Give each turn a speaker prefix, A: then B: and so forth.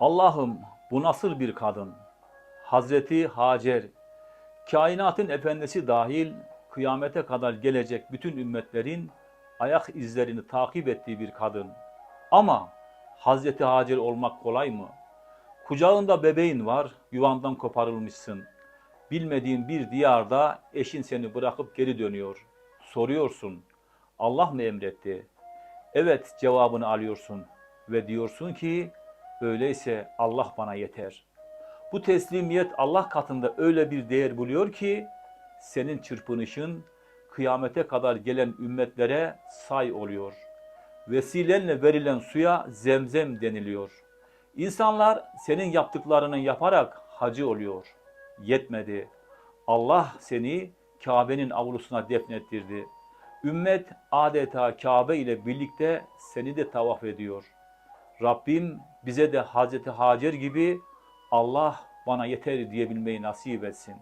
A: Allah'ım bu nasıl bir kadın? Hazreti Hacer, kainatın efendisi dahil kıyamete kadar gelecek bütün ümmetlerin ayak izlerini takip ettiği bir kadın. Ama Hazreti Hacer olmak kolay mı? Kucağında bebeğin var, yuvandan koparılmışsın. Bilmediğin bir diyarda eşin seni bırakıp geri dönüyor. Soruyorsun, Allah mı emretti? Evet cevabını alıyorsun ve diyorsun ki öyleyse Allah bana yeter. Bu teslimiyet Allah katında öyle bir değer buluyor ki senin çırpınışın kıyamete kadar gelen ümmetlere say oluyor. Vesilenle verilen suya zemzem deniliyor. İnsanlar senin yaptıklarını yaparak hacı oluyor. Yetmedi. Allah seni Kabe'nin avlusuna defnettirdi. Ümmet adeta Kabe ile birlikte seni de tavaf ediyor. Rabbim bize de Hazreti Hacer gibi Allah bana yeter diyebilmeyi nasip etsin.